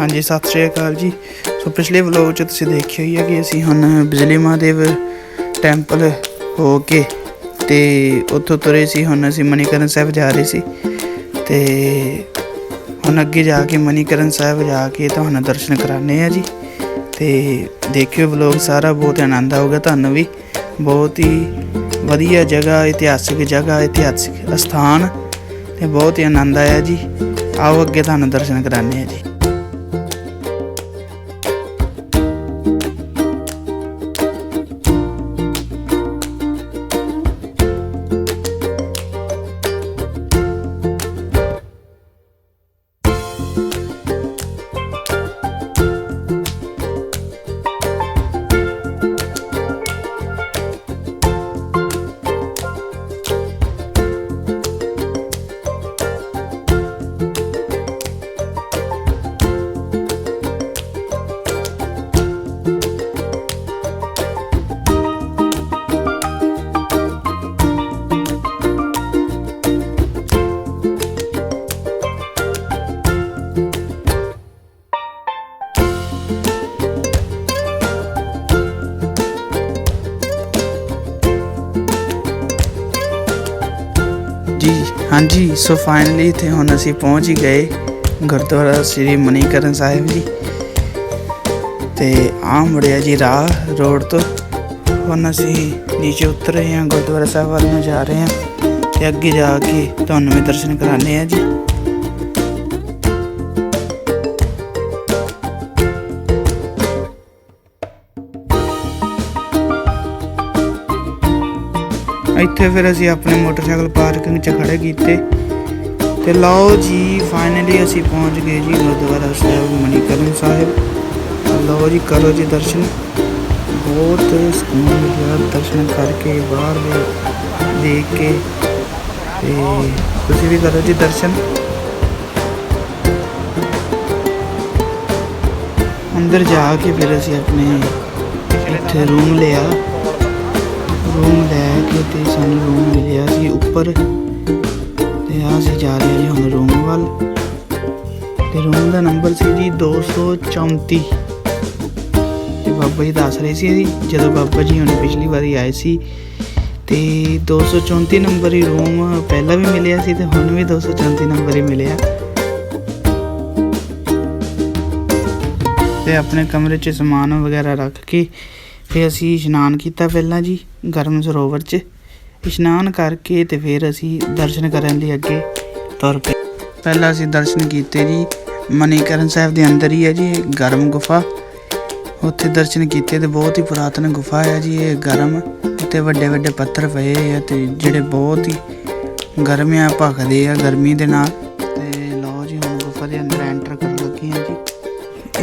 ਹਾਂਜੀ, ਸਤਿ ਸ਼੍ਰੀ ਅਕਾਲ ਜੀ। ਸੋ ਪਿਛਲੇ ਵਲੋਗ 'ਚ ਤੁਸੀਂ ਦੇਖਿਆ ਹੀ ਹੈ ਕਿ ਅਸੀਂ ਹੁਣ ਬਿਜਲੀ ਮਹਾਦੇਵ ਟੈਂਪਲ ਹੋ ਕੇ ਤੇ ਉੱਥੋਂ ਤੁਰੇ ਸੀ, ਹੁਣ ਅਸੀਂ ਮਨੀਕਰਨ ਸਾਹਿਬ ਜਾ ਰਹੇ ਸੀ। ਤੇ ਹੁਣ ਅੱਗੇ ਜਾ ਕੇ ਮਨੀਕਰਨ ਸਾਹਿਬ ਜਾ ਕੇ ਤੁਹਾਨੂੰ ਦਰਸ਼ਨ ਕਰਾਣੇ ਆ ਜੀ। ਤੇ ਦੇਖਿਓ ਵਲੋਗ ਸਾਰਾ, ਬਹੁਤ ਆਨੰਦ ਆਊਗਾ ਤੁਹਾਨੂੰ ਵੀ। ਬਹੁਤ ਹੀ ਵਧੀਆ ਜਗ੍ਹਾ, ਇਤਿਹਾਸਿਕ ਜਗ੍ਹਾ, ਇਤਿਹਾਸਿਕ ਸਥਾਨ ਤੇ ਬਹੁਤ ਹੀ ਆਨੰਦ ਆਇਆ ਜੀ। ਆਓ ਅੱਗੇ ਤੁਹਾਨੂੰ ਦਰਸ਼ਨ ਕਰਾਣੇ ਆ ਜੀ। ਹਾਂਜੀ, ਸੋ ਫਾਈਨਲੀ ਇੱਥੇ ਹੁਣ ਅਸੀਂ ਪਹੁੰਚ ਹੀ ਗਏ ਗੁਰਦੁਆਰਾ ਸ੍ਰੀ ਮਨੀਕਰਨ ਸਾਹਿਬ ਜੀ। ਤੇ ਆ ਮੁੜਿਆ ਜੀ ਰਾਹ ਰੋਡ ਤੋਂ। ਹੁਣ ਅਸੀਂ ਨੀਚੇ ਉਤਰ ਰਹੇ ਹਾਂ, ਗੁਰਦੁਆਰਾ ਸਾਹਿਬ ਵੱਲ ਨੂੰ ਜਾ ਰਹੇ ਹਾਂ ਤੇ ਅੱਗੇ ਜਾ ਕੇ ਤੁਹਾਨੂੰ ਵੀ ਦਰਸ਼ਨ ਕਰਾਣੇ ਆ ਜੀ। ਇੱਥੇ ਫਿਰ ਅਸੀਂ ਆਪਣੇ ਮੋਟਰਸਾਈਕਲ ਪਾਰਕਿੰਗ 'ਚ ਖੜੇ ਕੀਤੇ ਤੇ ਲਓ ਜੀ ਫਾਈਨਲੀ ਅਸੀਂ ਪਹੁੰਚ ਗਏ ਜੀ ਗੁਰਦੁਆਰਾ ਸਾਹਿਬ ਮਨੀਕਰਨ ਸਾਹਿਬ। ਲਓ ਜੀ, ਕਰੋ ਜੀ ਦਰਸ਼ਨ। ਬਹੁਤ ਸਕੂਨ ਮਿਲਿਆ ਦਰਸ਼ਨ ਕਰਕੇ, ਬਾਹਰ ਦੇ ਦੇਖ ਕੇ। ਤੇ ਤੁਸੀਂ ਵੀ ਕਰੋ ਜੀ ਦਰਸ਼ਨ। ਅੰਦਰ ਜਾ ਕੇ ਫਿਰ ਅਸੀਂ ਆਪਣੇ ਇੱਥੇ ਰੂਮ ਲਿਆ। ਰੂਮ ਲੈ ਕੇ ਤੇ ਸਾਨੂੰ ਰੂਮ ਮਿਲਿਆ ਸੀ ਉੱਪਰ। ਤੇ ਆ ਅਸੀਂ ਜਾ ਰਹੇ ਜੀ ਹੁਣ ਰੂਮ ਵੱਲ। ਤੇ ਰੂਮ ਦਾ ਨੰਬਰ ਸੀ ਜੀ 234 ਤੇ ਬਾਬਾ ਜੀ ਦੱਸ ਰਹੇ ਸੀ ਜੀ, ਜਦੋਂ ਬਾਬਾ ਜੀ ਹੁਣ ਪਿਛਲੀ ਵਾਰੀ ਆਏ ਸੀ, ਤੇ 234 ਨੰਬਰ ਹੀ ਰੂਮ ਪਹਿਲਾਂ ਵੀ ਮਿਲਿਆ ਸੀ ਤੇ ਹੁਣ ਵੀ 234 ਨੰਬਰ ਹੀ ਮਿਲਿਆ। ਤੇ ਆਪਣੇ ਕਮਰੇ 'ਚ ਸਮਾਨ ਵਗੈਰਾ ਰੱਖ ਕੇ ਫਿਰ ਅਸੀਂ ਇਸ਼ਨਾਨ ਕੀਤਾ ਪਹਿਲਾਂ ਜੀ, ਗਰਮ ਸਰੋਵਰ 'ਚ। ਇਸ਼ਨਾਨ ਕਰਕੇ ਤੇ ਫਿਰ ਅਸੀਂ ਦਰਸ਼ਨ ਕਰਨ ਲਈ ਅੱਗੇ ਤੁਰ ਪਏ। ਪਹਿਲਾਂ ਅਸੀਂ ਦਰਸ਼ਨ ਕੀਤੇ ਜੀ, ਮਨੀਕਰਨ ਸਾਹਿਬ ਦੇ ਅੰਦਰ ਹੀ ਹੈ ਜੀ, ਇਹ ਗਰਮ ਗੁਫਾ। ਉੱਥੇ ਦਰਸ਼ਨ ਕੀਤੇ ਤੇ ਬਹੁਤ ਹੀ ਪੁਰਾਤਨ ਗੁਫਾ ਹੈ ਜੀ, ਇਹ ਗਰਮ। ਉੱਤੇ ਵੱਡੇ ਵੱਡੇ ਪੱਥਰ ਪਏ ਆ ਤੇ ਜਿਹੜੇ ਬਹੁਤ ਹੀ ਗਰਮ ਆ, ਭਖਦੇ ਆ ਗਰਮੀ ਦੇ ਨਾਲ।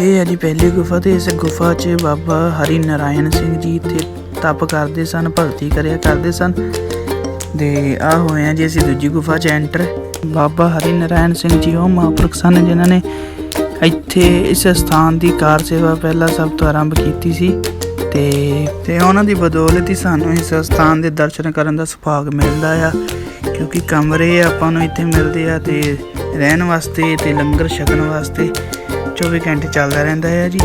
ਇਹ ਹੈ ਜੀ ਪਹਿਲੀ ਗੁਫਾ ਤੇ ਇਸ ਗੁਫਾ 'ਚ ਬਾਬਾ ਹਰੀ ਨਾਰਾਇਣ ਸਿੰਘ ਜੀ ਇੱਥੇ ਤਪ ਕਰਦੇ ਸਨ, ਭਗਤੀ ਕਰਿਆ ਕਰਦੇ ਸਨ ਦੇ ਆ ਹੋਏ ਆ ਜੀ ਅਸੀਂ ਦੂਜੀ ਗੁਫਾ 'ਚ ਐਂਟਰ ਬਾਬਾ ਹਰੀ ਨਾਰਾਇਣ ਸਿੰਘ ਜੀ ਉਹ ਮਹਾਂਪੁਰਖ ਸਨ ਜਿਨ੍ਹਾਂ ਨੇ ਇੱਥੇ ਇਸ ਸਥਾਨ ਦੀ ਕਾਰ ਸੇਵਾ ਪਹਿਲਾਂ ਸਭ ਤੋਂ ਆਰੰਭ ਕੀਤੀ ਸੀ ਤੇ ਤੇ ਉਹਨਾਂ ਦੀ ਬਦੌਲਤ ਹੀ ਸਾਨੂੰ ਇਸ ਸਥਾਨ ਦੇ ਦਰਸ਼ਨ ਕਰਨ ਦਾ ਸੁਭਾਗ ਮਿਲਦਾ ਆ ਕਿਉਂਕਿ ਕਮਰੇ ਆਪਾਂ ਨੂੰ ਇੱਥੇ ਮਿਲਦੇ ਆ ਤੇ ਰਹਿਣ ਵਾਸਤੇ ਤੇ ਲੰਗਰ ਛਕਣ ਵਾਸਤੇ। 24 ਘੰਟੇ ਚੱਲਦਾ ਰਹਿੰਦਾ ਹੈ ਜੀ।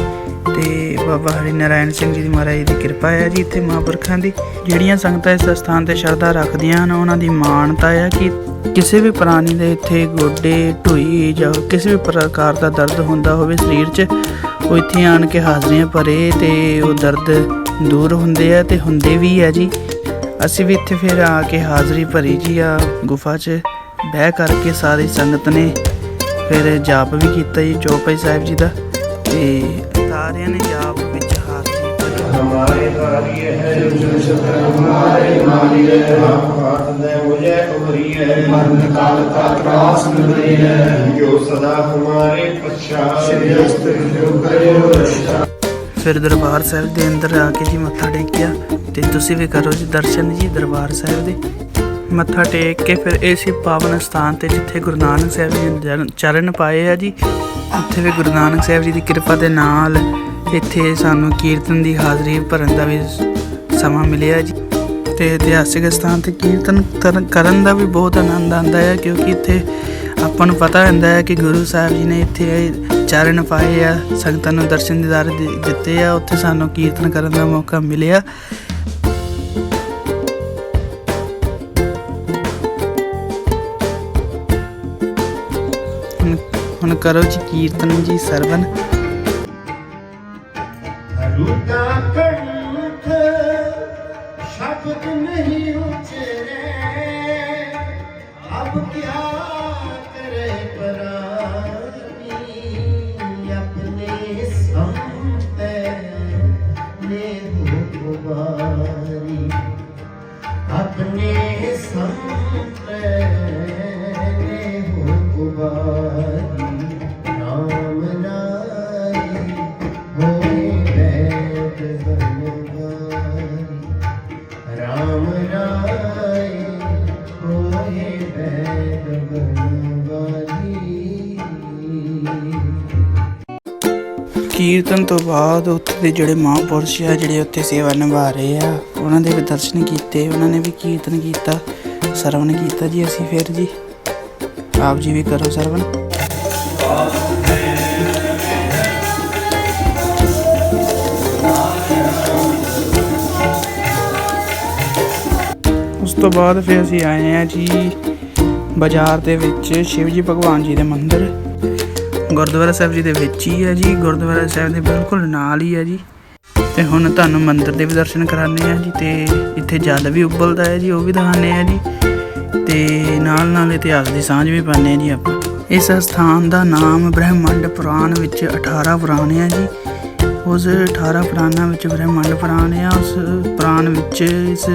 ਤੇ ਬਾਬਾ ਹਰੀ ਨਾਰਾਇਣ ਸਿੰਘ ਜੀ ਦੀ ਮਹਾਰਾਜ ਦੀ ਕਿਰਪਾ ਹੈ ਜੀ ਇੱਥੇ ਮਹਾਂਪੁਰਖਾਂ ਦੀ। ਜਿਹੜੀਆਂ ਸੰਗਤਾਂ ਇਸ ਸਥਾਨ ਤੇ ਸ਼ਰਧਾ ਰੱਖਦੀਆਂ ਹਨ, ਉਹਨਾਂ ਦੀ ਮਾਨਤਾ ਹੈ ਕਿ ਕਿਸੇ ਵੀ ਪ੍ਰਾਣੀ ਦੇ ਇੱਥੇ ਗੋਡੇ, ਢੋਈ ਜਾਂ ਕਿਸੇ ਵੀ ਪ੍ਰਕਾਰ ਦਾ ਦਰਦ ਹੁੰਦਾ ਹੋਵੇ ਸਰੀਰ 'ਚ, ਉਹ ਇੱਥੇ ਆਣ ਕੇ ਹਾਜ਼ਰੀਆਂ ਭਰੇ ਤੇ ਉਹ ਦਰਦ ਦੂਰ ਹੁੰਦੇ ਆ ਤੇ ਹੁੰਦੇ ਵੀ ਆ ਜੀ। ਅਸੀਂ ਵੀ ਇੱਥੇ ਫਿਰ ਆ ਕੇ ਹਾਜ਼ਰੀ ਭਰੀ ਜੀ ਆ ਗੁਫਾ 'ਚ। ਬਹਿ ਕਰਕੇ ਸਾਰੀ ਸੰਗਤ ਨੇ ਫਿਰ ਜਾਪ ਵੀ ਕੀਤਾ ਜੀ ਚੌਪਈ ਸਾਹਿਬ ਜੀ ਦਾ ਤੇ ਸਾਰਿਆਂ ਨੇ ਜਾਪ ਵਿੱਚ ਹੱਥ ਦਿੱਤਾ ਹਮਾਰੇ ਧਾਰੀਏ ਹੈ ਜੋ ਸ਼ਤਰ ਹਮਾਰੇ ਮਾਨੀਏ ਹਾਥ ਦੇ ਮੁਝੇ ਉਭਰੀਏ ਮਰਨ ਕਾਲ ਕਾ ਤਰਾਸ ਮਿਲਈਏ ਜੋ ਸਦਾ ਹਮਾਰੇ ਪਛਾਣ ਸ਼੍ਰੀ ਅਸਤ ਜੋ ਕਰਿਓ ਰਸ਼ਾ ਫਿਰ ਦਰਬਾਰ ਸਾਹਿਬ ਦੇ ਅੰਦਰ ਆ ਕੇ ਜੀ ਮੱਥਾ ਟੇਕਿਆ ਤੇ ਤੁਸੀਂ ਵੀ ਕਰੋ ਜੀ ਦਰਸ਼ਨ ਜੀ ਦਰਬਾਰ ਸਾਹਿਬ ਦੇ। ਮੱਥਾ ਟੇਕ ਕੇ ਫਿਰ ਇਸੇ ਪਾਵਨ ਸਥਾਨ ਤੇ ਜਿੱਥੇ ਗੁਰੂ ਨਾਨਕ ਸਾਹਿਬ ਜੀ ਨੇ ਜਨ- ਚਰਨ ਪਾਏ ਆ ਜੀ। ਉੱਥੇ ਵੀ ਗੁਰੂ ਨਾਨਕ ਸਾਹਿਬ ਜੀ ਦੀ ਕਿਰਪਾ ਦੇ ਨਾਲ ਇੱਥੇ ਸਾਨੂੰ ਕੀਰਤਨ ਦੀ ਹਾਜ਼ਰੀ ਭਰਨ ਦਾ ਵੀ ਸਮਾਂ ਮਿਲਿਆ ਜੀ। ਤੇ ਇਤਿਹਾਸਿਕ ਸਥਾਨ ਤੇ ਕੀਰਤਨ ਕਰਨ- ਦਾ ਵੀ ਬਹੁਤ ਆਨੰਦ ਆਉਂਦਾ ਹੈ ਕਿਉਂਕਿ ਇੱਥੇ ਆਪਾਂ ਨੂੰ ਪਤਾ ਹੁੰਦਾ ਹੈ ਕਿ ਗੁਰੂ ਸਾਹਿਬ ਜੀ ਨੇ ਇੱਥੇ ਚਰਨ ਪਾਏ ਆ, ਸੰਗਤਾਂ ਨੂੰ ਦਰਸ਼ਨ ਦੀਦਾਰ ਦੇ- ਦਿੱਤੇ ਆ, ਉੱਥੇ ਸਾਨੂੰ ਕੀਰਤਨ ਕਰਨ ਦਾ ਮੌਕਾ ਮਿਲਿਆ। ਕਰੋ ਜੀ ਕੀਰਤਨ ਜੀ ਸਰਵਨ। ਰੂਤਾ ਕੰਠ ਸ਼ਬਦ ਨਹੀਂ ਉਚਰੇ ਅਬ ਕਿਆ ਰਾਮ ਰਾਏ ਹੋਏ ਬੈਠ ਬਨਵਾਰੀ ਕੀਰਤਨ ਤੋਂ ਬਾਅਦ ਉੱਥੇ ਦੇ ਜਿਹੜੇ ਮਹਾਂਪੁਰਸ਼ ਆ ਜਿਹੜੇ ਉੱਥੇ ਸੇਵਾ ਨਿਭਾ ਰਹੇ ਆ ਉਹਨਾਂ ਦੇ ਵੀ ਦਰਸ਼ਨ ਕੀਤੇ ਉਹਨਾਂ ਨੇ ਵੀ ਕੀਰਤਨ ਕੀਤਾ ਸਰਵਣ ਕੀਤਾ ਜੀ ਅਸੀਂ ਫਿਰ ਜੀ ਆਪ ਜੀ ਵੀ ਕਰੋ ਸਰਵਣ ਤੋਂ ਬਾਅਦ ਫਿਰ ਅਸੀਂ ਆਏ ਆ ਜੀ ਬਾਜ਼ਾਰ ਦੇ ਵਿੱਚ, ਸ਼ਿਵ ਜੀ ਭਗਵਾਨ ਜੀ ਦੇ ਮੰਦਿਰ। ਗੁਰਦੁਆਰਾ ਸਾਹਿਬ ਜੀ ਦੇ ਵਿੱਚ ਹੀ ਹੈ ਜੀ। ਗੁਰਦੁਆਰਾ ਸਾਹਿਬ ਦੇ ਬਿਲਕੁਲ ਨਾਲ ਹੀ ਹੈ ਜੀ। ਤੇ ਹੁਣ ਤੁਹਾਨੂੰ ਮੰਦਿਰ ਦੇ ਵੀ ਦਰਸ਼ਨ ਕਰਾਣੇ ਆ ਜੀ ਤੇ ਇੱਥੇ ਜਲ ਵੀ ਉਬਲਦਾ ਹੈ ਜੀ, ਉਹ ਵੀ ਦਿਖਾਣੇ ਆ ਜੀ। ਤੇ ਨਾਲ ਨਾਲ ਇਤਿਹਾਸ ਦੀ ਸਾਂਝ ਵੀ ਪਾਉਂਦੇ ਆ ਜੀ ਆਪਾਂ। ਇਸ ਸਥਾਨ ਦਾ ਨਾਮ ਬ੍ਰਹਿਮੰਡ ਪੁਰਾਣ ਵਿੱਚ 18 ਪੁਰਾਣ ਹੈ ਜੀ। ਉਸ 18 ਪੁਰਾਣਾਂ ਵਿੱਚ ਬ੍ਰਹਿਮੰਡ ਪੁਰਾਣ ਆ, ਉਸ ਪੁਰਾਣ ਵਿੱਚ ਇਸ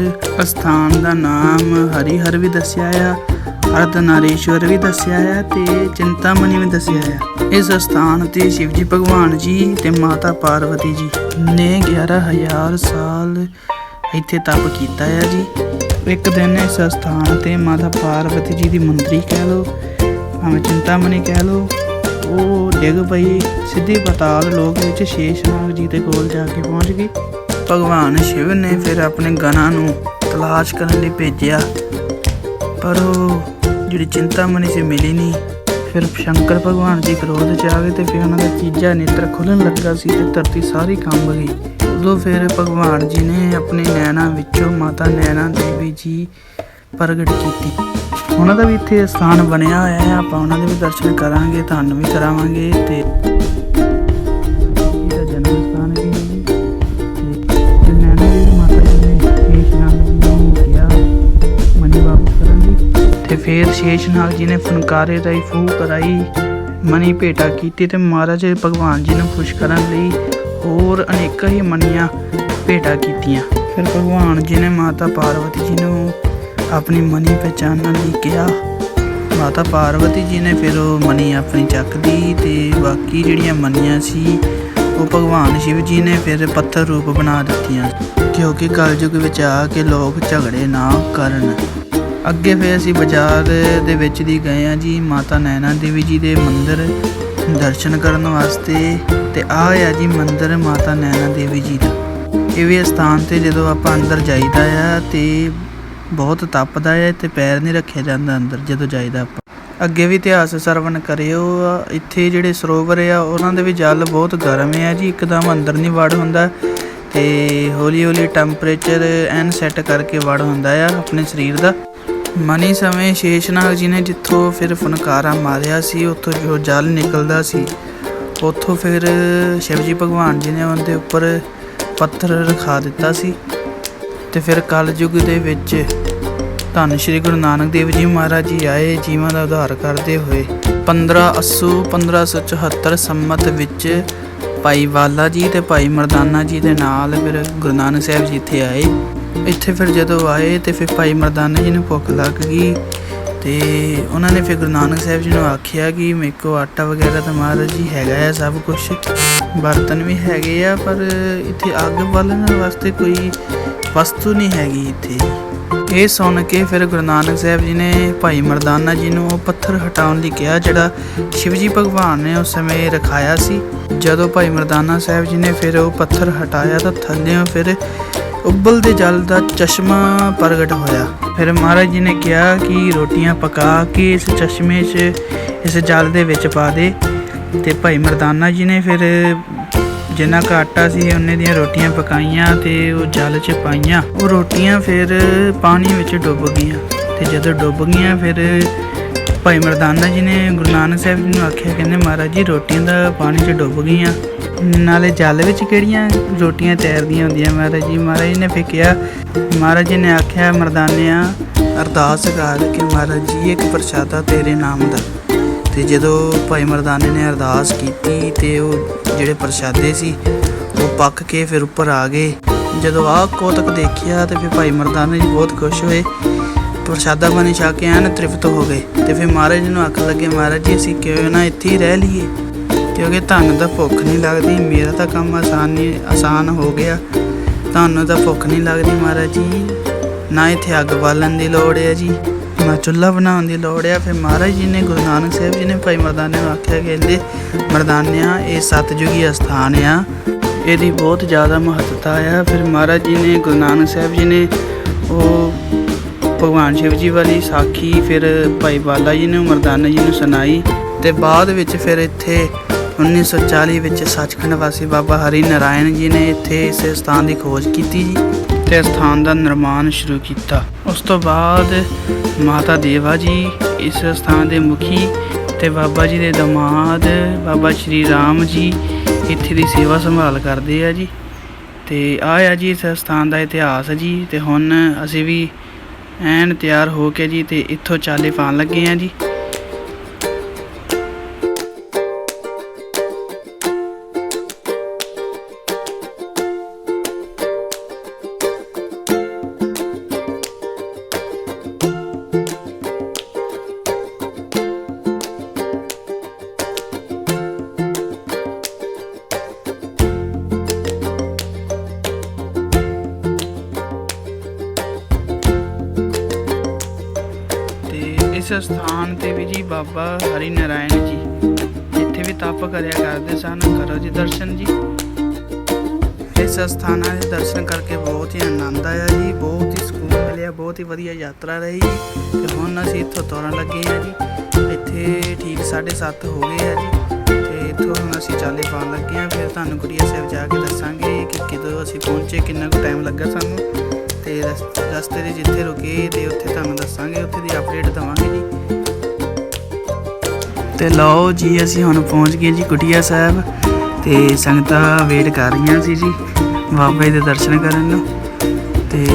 ਅਸਥਾਨ ਦਾ ਨਾਮ ਹਰੀਹਰ ਵੀ ਦੱਸਿਆ ਆ, ਅਰਧਨਾਰੀਸ਼ਵਰ ਵੀ ਦੱਸਿਆ ਆ ਤੇ ਚਿੰਤਾਮਣੀ ਵੀ ਦੱਸਿਆ ਆ। ਇਸ ਅਸਥਾਨ ਤੇ ਸ਼ਿਵ ਜੀ ਭਗਵਾਨ ਜੀ ਤੇ ਮਾਤਾ ਪਾਰਵਤੀ ਜੀ ਨੇ 11000 ਸਾਲ ਇੱਥੇ ਤਪ ਕੀਤਾ ਆ ਜੀ। ਇੱਕ ਦਿਨ ਇਸ ਸਥਾਨ ਤੇ ਮਾਤਾ ਪਾਰਵਤੀ ਜੀ ਦੀ ਮੰਦਰੀ ਕਹਿ ਲਓ, ਭਾਵੇਂ ਚਿੰਤਾਮਣੀ ਕਹਿ ਲਓ ਉਹ ਡਿੱਗ ਪਈ। ਸਿੱਧੀ ਪਤਾਲ ਲੋਕ ਵਿੱਚ ਸ਼ੇਸ਼ਨਾਗ ਜੀ ਦੇ ਕੋਲ ਜਾ ਕੇ ਪਹੁੰਚ ਗਈ। ਭਗਵਾਨ ਸ਼ਿਵ ਨੇ ਫਿਰ ਆਪਣੇ ਗਣਾ ਨੂੰ ਤਲਾਸ਼ ਕਰਨ ਲਈ ਭੇਜਿਆ। ਪਰ ਉਹ ਜਿਹੜੀ ਚਿੰਤਾਮਣੀ ਸੀ ਮਿਲੀ ਨਹੀਂ। ਫਿਰ ਸ਼ੰਕਰ ਭਗਵਾਨ ਜੀ ਕ੍ਰੋਧ ਚ ਆ ਗਏ ਤੇ ਫਿਰ ਉਹਨਾਂ ਦਾ ਤੀਜਾ ਨੇਤਰ ਖੁੱਲਣ ਲੱਗਾ ਸੀ ਤੇ ਧਰਤੀ ਸਾਰੀ ਕੰਬ ਗਈ। ਉਦੋਂ ਫਿਰ ਭਗਵਾਨ ਜੀ ਨੇ ਆਪਣੇ ਨੈਣਾ ਵਿੱਚੋਂ ਮਾਤਾ ਨੈਣਾ ਦੇਵੀ ਜੀ ਪ੍ਰਗਟ ਕੀਤੀ। ਉਹਨਾਂ ਦਾ ਵੀ ਇੱਥੇ ਸਥਾਨ ਬਣਿਆ ਹੋਇਆ ਹੈ। ਆਪਾਂ ਉਹਨਾਂ ਦੇ ਵੀ ਦਰਸ਼ਨ ਕਰਾਂਗੇ, ਤੁਹਾਨੂੰ ਵੀ ਕਰਾਵਾਂਗੇ ਤੇ ਇਹਦਾ ਜਨਮ ਸਥਾਨ ਵੀ ਮਾਤਾ ਜੀ ਨੇ ਸ਼ੇਸ਼ਨਾਗ ਜੀ ਕਿਹਾ, ਮਨੀ ਵਾਪਸ ਫਿਰ ਸ਼ੇਸ਼ਨਾਗ ਜੀ ਨੇ ਫਨਕਾਰੇ ਰਾਈ ਫੂਕ ਕਰਾਈ, ਮਨੀ ਭੇਟਾ ਕੀਤੀ ਤੇ ਮਹਾਰਾਜ ਭਗਵਾਨ ਜੀ ਨੂੰ ਖੁਸ਼ ਕਰਨ ਲਈ ਹੋਰ ਅਨੇਕਾਂ ਹੀ ਮਨੀਆਂ ਭੇਟਾ ਕੀਤੀਆਂ। ਫਿਰ ਭਗਵਾਨ ਜੀ ਨੇ ਮਾਤਾ ਪਾਰਵਤੀ ਜੀ ਨੂੰ ਆਪਣੀ ਮਨੀ ਪਹਿਚਾਨਣ ਲਈ ਕਿਹਾ। ਮਾਤਾ ਪਾਰਵਤੀ ਜੀ ਨੇ ਫਿਰ ਉਹ ਮਨੀ ਆਪਣੀ ਚੱਕ ਲਈ ਤੇ ਬਾਕੀ ਜਿਹੜੀਆਂ ਮਨੀਆਂ ਸੀ, ਉਹ ਭਗਵਾਨ ਸ਼ਿਵ ਜੀ ਨੇ ਫਿਰ ਪੱਥਰ ਰੂਪ ਬਣਾ ਦਿੱਤੀਆਂ। ਕਿਉਂਕਿ ਕਲਯੁਗ ਵਿੱਚ ਆ ਕੇ ਲੋਕ ਝਗੜੇ ਨਾ ਕਰਨ। ਅੱਗੇ ਫਿਰ ਅਸੀਂ ਬਾਜ਼ਾਰ ਦੇ ਵਿੱਚ ਦੀ ਗਏ ਆ ਜੀ। ਮਾਤਾ ਨੈਣਾ ਦੇਵੀ ਜੀ ਦੇ ਮੰਦਿਰ ਦਰਸ਼ਨ ਕਰਨ ਵਾਸਤੇ ਤੇ ਆ ਆ ਜੀ ਮੰਦਿਰ ਮਾਤਾ ਨੈਣਾ ਦੇਵੀ ਜੀ ਦਾ। ਇਹ ਵੀ ਸਥਾਨ ਤੇ ਜਦੋਂ ਆਪਾਂ ਅੰਦਰ ਜਾਈਦਾ ਆ ਤੇ ਬਹੁਤ ਤਪਦਾ ਹੈ ਤੇ ਪੈਰ ਨਹੀਂ ਰੱਖਿਆ ਜਾਂਦਾ ਅੰਦਰ ਜਦੋਂ ਜਾਈਦਾ ਆਪਾਂ। ਅੱਗੇ ਵੀ ਇਤਿਹਾਸ ਸਰਵਣ ਕਰਿਓ, ਇੱਥੇ ਜਿਹੜੇ ਸਰੋਵਰ ਆ, ਉਹਨਾਂ ਦੇ ਵੀ ਜਲ ਬਹੁਤ ਗਰਮ ਹੈ ਜੀ, ਇੱਕਦਮ ਅੰਦਰ ਨਹੀਂ ਵੜ ਹੁੰਦਾ ਤੇ ਹੌਲੀ ਹੌਲੀ ਟੈਂਪਰੇਚਰ ਐਨ ਸੈੱਟ ਕਰਕੇ ਵੜ ਹੁੰਦਾ ਆ ਆਪਣੇ ਸਰੀਰ ਦਾ। ਮਨੀ ਸਮੇਂ ਸ਼ੇਸ਼ਨਾਗ ਜੀ ਨੇ ਜਿੱਥੋਂ ਫਿਰ ਫਨਕਾਰਾ ਮਾਰਿਆ ਸੀ, ਉੱਥੋਂ ਜੋ ਜਲ ਨਿਕਲਦਾ ਸੀ, ਉੱਥੋਂ ਫਿਰ ਸ਼ਿਵਜੀ ਭਗਵਾਨ ਜੀ ਨੇ ਉਹਦੇ ਉੱਪਰ ਪੱਥਰ ਰਖਾ ਦਿੱਤਾ ਸੀ ਤੇ ਫਿਰ ਕਲਯੁਗ ਦੇ ਵਿੱਚ ਧੰਨ ਸ਼੍ਰੀ ਗੁਰੂ ਨਾਨਕ ਦੇਵ ਜੀ ਮਹਾਰਾਜ ਜੀ ਆਏ ਜੀਵਾਂ ਦਾ ਉਧਾਰ ਕਰਦੇ ਹੋਏ। 15 ਅਸੂ 1574 ਸੰਮਤ ਵਿੱਚ ਭਾਈ ਵਾਲਾ ਜੀ ਤੇ ਭਾਈ ਮਰਦਾਨਾ ਜੀ ਦੇ ਨਾਲ ਫਿਰ ਗੁਰੂ ਨਾਨਕ ਸਾਹਿਬ ਜੀ ਇੱਥੇ ਆਏ। ਇੱਥੇ ਫਿਰ ਜਦੋਂ ਆਏ ਤੇ ਫਿਰ ਭਾਈ ਮਰਦਾਨਾ ਜੀ ਨੂੰ ਭੁੱਖ ਲੱਗ ਗਈ ਤੇ ਉਹਨਾਂ ਨੇ ਫਿਰ ਗੁਰੂ ਨਾਨਕ ਸਾਹਿਬ ਜੀ ਨੂੰ ਆਖਿਆ ਕਿ ਮੇਰੇ ਕੋ ਆਟਾ ਵਗੈਰਾ ਤਾਂ ਮਹਾਰਾਜ ਜੀ ਹੈਗਾ ਆ, ਸਭ ਕੁਝ ਬਰਤਨ ਵੀ ਹੈਗੇ ਆ, ਪਰ ਇੱਥੇ ਅੱਗ ਬਾਲਣ ਵਾਸਤੇ ਕੋਈ ਵਸਤੂ ਨਹੀਂ ਹੈਗੀ ਇੱਥੇ। ਇਹ ਸੁਣ ਕੇ ਫਿਰ ਗੁਰੂ ਨਾਨਕ ਸਾਹਿਬ ਜੀ ਨੇ ਭਾਈ ਮਰਦਾਨਾ ਜੀ ਨੂੰ ਉਹ ਪੱਥਰ ਹਟਾਉਣ ਲਈ ਕਿਹਾ, ਜਿਹੜਾ ਸ਼ਿਵਜੀ ਭਗਵਾਨ ਨੇ ਉਸ ਸਮੇਂ ਰਖਾਇਆ ਸੀ। ਜਦੋਂ ਭਾਈ ਮਰਦਾਨਾ ਸਾਹਿਬ ਜੀ ਨੇ ਫਿਰ ਉਹ ਪੱਥਰ ਹਟਾਇਆ ਤਾਂ ਥੱਲੇੋਂ ਫਿਰ ਉਬਲਦੇ ਜਲ ਦਾ ਚਸ਼ਮਾ ਪ੍ਰਗਟ ਹੋਇਆ। ਫਿਰ ਮਹਾਰਾਜ ਜੀ ਨੇ ਕਿਹਾ ਕਿ ਰੋਟੀਆਂ ਪਕਾ ਕੇ ਇਸ ਚਸ਼ਮੇ 'ਚ ਇਸ ਜਲ ਦੇ ਵਿੱਚ ਪਾ ਦੇ। ਤੇ ਭਾਈ ਮਰਦਾਨਾ ਜੀ ਨੇ ਫਿਰ ਜਿੰਨਾ ਕੁ ਆਟਾ ਸੀ ਉਹਨੇ ਦੀਆਂ ਰੋਟੀਆਂ ਪਕਾਈਆਂ ਤੇ ਉਹ ਜਲ 'ਚ ਪਾਈਆਂ। ਉਹ ਰੋਟੀਆਂ ਫਿਰ ਪਾਣੀ ਵਿੱਚ ਡੁੱਬ ਗਈਆਂ। ਤੇ ਜਦੋਂ ਡੁੱਬ ਗਈਆਂ ਫਿਰ ਭਾਈ ਮਰਦਾਨਾ ਜੀ ਨੇ ਗੁਰੂ ਨਾਨਕ ਸਾਹਿਬ ਜੀ ਨੂੰ ਆਖਿਆ, ਕਹਿੰਦੇ ਮਹਾਰਾਜ ਜੀ, ਰੋਟੀਆਂ ਦਾ ਪਾਣੀ 'ਚ ਡੁੱਬ ਗਈਆਂ। ਨਾਲੇ ਜਲ ਵਿੱਚ ਕਿਹੜੀਆਂ ਰੋਟੀਆਂ ਤੈਰਦੀਆਂ ਹੁੰਦੀਆਂ ਮਹਾਰਾਜ ਜੀ? ਮਹਾਰਾਜ ਜੀ ਨੇ ਫਿਰ ਕਿਹਾ, ਮਹਾਰਾਜ ਜੀ ਨੇ ਆਖਿਆ, ਮਰਦਾਨਿਆਂ, ਅਰਦਾਸ ਕਰ ਕਿ ਮਹਾਰਾਜ ਜੀ, ਇੱਕ ਪ੍ਰਸ਼ਾਦਾ ਤੇਰੇ ਨਾਮ ਦਾ। ਤੇ ਜਦੋਂ ਭਾਈ ਮਰਦਾਨੇ ਨੇ ਅਰਦਾਸ ਕੀਤੀ ਤੇ ਉਹ ਜਿਹੜੇ ਪ੍ਰਸ਼ਾਦੇ ਸੀ, ਉਹ ਪੱਕ ਕੇ ਫਿਰ ਉੱਪਰ ਆ ਗਏ। ਜਦੋਂ ਆਹ ਕੋਤਕ ਦੇਖਿਆ ਤੇ ਫਿਰ ਭਾਈ ਮਰਦਾਨੇ ਜੀ ਬਹੁਤ ਖੁਸ਼ ਹੋਏ। ਪ੍ਰਸ਼ਾਦਾ ਪਾਣੀ ਛਾ ਕੇ ਐਨ ਤ੍ਰਿਪਤ ਹੋ ਗਏ ਤੇ ਫਿਰ ਮਹਾਰਾਜ ਜੀ ਨੂੰ ਆਖਣ ਲੱਗੇ, ਮਹਾਰਾਜ ਜੀ, ਅਸੀਂ ਕਿਉਂ ਨਾ ਇੱਥੇ ਹੀ ਰਹਿ ਲਈਏ? ਕਿਉਂਕਿ ਤੁਹਾਨੂੰ ਤਾਂ ਭੁੱਖ ਨਹੀਂ ਲੱਗਦੀ, ਮੇਰਾ ਤਾਂ ਕੰਮ ਆਸਾਨ ਨਹੀਂ ਆਸਾਨ ਹੋ ਗਿਆ। ਤੁਹਾਨੂੰ ਤਾਂ ਭੁੱਖ ਨਹੀਂ ਲੱਗਦੀ, ਮਹਾਰਾਜ ਜੀ। ਨਾ ਇੱਥੇ ਅੱਗ ਬਾਲਣ ਦੀ ਲੋੜ ਹੈ ਜੀ। ਨਾ ਚੁੱਲ੍ਹਾ ਬਣਾਉਣ ਦੀ ਲੋੜ ਆ, ਫਿਰ ਮਹਾਰਾਜ ਜੀ ਨੇ ਗੁਰੂ ਨਾਨਕ ਸਾਹਿਬ ਜੀ ਨੇ ਭਾਈ ਮਰਦਾਨੇ ਨੂੰ ਆਖਿਆ ਕਹਿੰਦੇ, ਮਰਦਾਨਿਆ, ਇਹ ਸਤਜੁਗੀ ਅਸਥਾਨ ਆ, ਇਹਦੀ ਬਹੁਤ ਜ਼ਿਆਦਾ ਮਹੱਤਤਾ ਆ। ਫਿਰ ਮਹਾਰਾਜ ਜੀ ਨੇ, ਗੁਰੂ ਨਾਨਕ ਸਾਹਿਬ ਜੀ ਨੇ, ਉਹ ਭਗਵਾਨ ਸ਼ਿਵ ਜੀ ਵਾਲੀ ਸਾਖੀ, ਫਿਰ ਭਾਈ ਬਾਲਾ ਜੀ ਨੇ, ਮਰਦਾਨਾ ਜੀ ਨੂੰ ਸੁਣਾਈ ਤੇ ਬਾਅਦ ਵਿੱਚ ਫਿਰ ਇੱਥੇ 1940 ਵਿੱਚ ਸੱਚਖੰਡ ਵਾਸੀ ਬਾਬਾ ਹਰੀ ਨਾਰਾਇਣ ਜੀ ਨੇ ਇੱਥੇ ਇਸ ਸਥਾਨ ਦੀ ਖੋਜ ਕੀਤੀ ਜੀ। ਤੇ ਸਥਾਨ ਦਾ ਨਿਰਮਾਣ ਸ਼ੁਰੂ ਕੀਤਾ। ਉਸ ਤੋਂ ਬਾਅਦ ਮਾਤਾ ਦੇਵਾ ਜੀ ਇਸ ਸਥਾਨ ਦੇ ਮੁਖੀ ਤੇ ਬਾਬਾ ਜੀ ਦੇ ਦਮਾਦ, ਬਾਬਾ ਸ਼੍ਰੀ ਰਾਮ ਜੀ ਇੱਥੇ ਦੀ ਸੇਵਾ ਸੰਭਾਲ ਕਰਦੇ ਆ ਜੀ। ਤੇ ਆ ਆ ਜੀ ਇਸ ਸਥਾਨ ਦਾ ਇਤਿਹਾਸ ਜੀ ਤੇ ਹੁਣ ਅਸੀਂ ਵੀ ਐਨ ਤਿਆਰ ਹੋ ਕੇ ਜੀ ਤੇ ਇੱਥੋਂ ਚਾਲੇ ਪਾਣ ਲੱਗੇ ਆ ਜੀ। ਇਸ ਸਥਾਨ ਤੇ ਵੀ ਜੀ ਬਾਬਾ ਹਰੀ ਨਾਰਾਇਣ ਜੀ। ਇੱਥੇ ਵੀ ਤਪ ਕਰਿਆ ਕਰਦੇ ਸਨ, ਕਰੋ ਜੀ ਦਰਸ਼ਨ ਜੀ। ਇਸ ਸਥਾਨਾਂ ਦੇ ਦਰਸ਼ਨ ਕਰਕੇ ਬਹੁਤ ਹੀ ਆਨੰਦ ਆਇਆ ਜੀ, ਬਹੁਤ ਹੀ ਸਕੂਨ ਮਿਲਿਆ, ਬਹੁਤ ਹੀ ਵਧੀਆ ਯਾਤਰਾ ਰਹੀ। ਜੀ ਤੇ ਹੁਣ ਅਸੀਂ ਇੱਥੋਂ ਤੁਰਨ ਲੱਗੇ ਹਾਂ ਜੀ। ਇੱਥੇ ਠੀਕ 7:30 ਹੋ ਗਏ ਆ ਜੀ। ਤੇ ਇੱਥੋਂ ਹੁਣ ਅਸੀਂ ਚਾਲੇ ਪਾਉਣ ਲੱਗੇ ਹਾਂ। ਫਿਰ ਤੁਹਾਨੂੰ ਗੁੜੀਆ ਸਾਹਿਬ ਜਾ ਕੇ ਦੱਸਾਂਗੇ ਕਿ ਕਿਦੋਂ ਅਸੀਂ ਪਹੁੰਚੇ, ਕਿੰਨਾ ਕੁ ਟਾਈਮ ਲੱਗਾ ਸਾਨੂੰ। ਤੇ ਰਸ- ਰਸਤੇ ਦੇ ਜਿੱਥੇ ਰੁਕੇ ਤੇ ਉੱਥੇ ਤੁਹਾਨੂੰ ਦੱਸਾਂਗੇ, ਉੱਥੇ ਦੀ ਅਪਡੇਟ ਦਵਾਂਗੇ ਜੀ। ਤੇ ਲਓ ਜੀ, ਅਸੀਂ ਹੁਣ ਪਹੁੰਚ ਗਏ ਜੀ ਕੁਟੀਆ ਸਾਹਿਬ ਤੇ ਸੰਗਤਾਂ ਵੇਟ ਕਰ ਰਹੀਆਂ ਸੀ ਜੀ ਬਾਬਾ ਜੀ ਦੇ ਦਰਸ਼ਨ ਕਰਨ ਨੂੰ। ਤੇ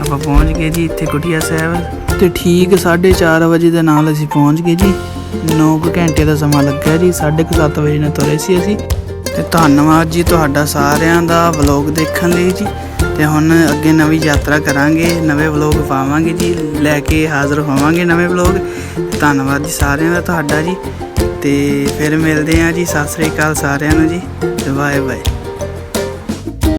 ਆਪਾਂ ਪਹੁੰਚ ਗਏ ਜੀ ਇੱਥੇ ਕੁਟੀਆ ਸਾਹਿਬ ਤੇ ਠੀਕ 4:30 ਵਜੇ ਦੇ ਨਾਲ ਅਸੀਂ ਪਹੁੰਚ ਗਏ ਜੀ। 9 ਘੰਟੇ ਦਾ ਸਮਾਂ ਲੱਗਾ ਜੀ 7:30 ਵਜੇ ਨਾਲ ਤੁਰੇ ਸੀ ਅਸੀਂ। ਤੇ ਧੰਨਵਾਦ ਜੀ ਤੁਹਾਡਾ ਸਾਰਿਆਂ ਦਾ ਵਲੌਗ ਦੇਖਣ ਲਈ ਜੀ। ਤੇ ਹੁਣ ਅੱਗੇ ਨਵੀਂ ਯਾਤਰਾ ਕਰਾਂਗੇ, ਨਵੇਂ ਵਲੌਗ ਪਾਵਾਂਗੇ ਜੀ, ਲੈ ਕੇ ਹਾਜ਼ਰ ਹੋਵਾਂਗੇ ਨਵੇਂ ਵਲੌਗ ਧੰਨਵਾਦ ਜੀ ਸਾਰਿਆਂ ਦਾ ਤੁਹਾਡਾ ਜੀ, ਤੇ ਫਿਰ ਮਿਲਦੇ ਹਾਂ ਜੀ, ਸਤਿ ਸ੍ਰੀ ਅਕਾਲ ਸਾਰਿਆਂ ਨੂੰ ਜੀ, ਤੇ ਬਾਏ ਬਾਏ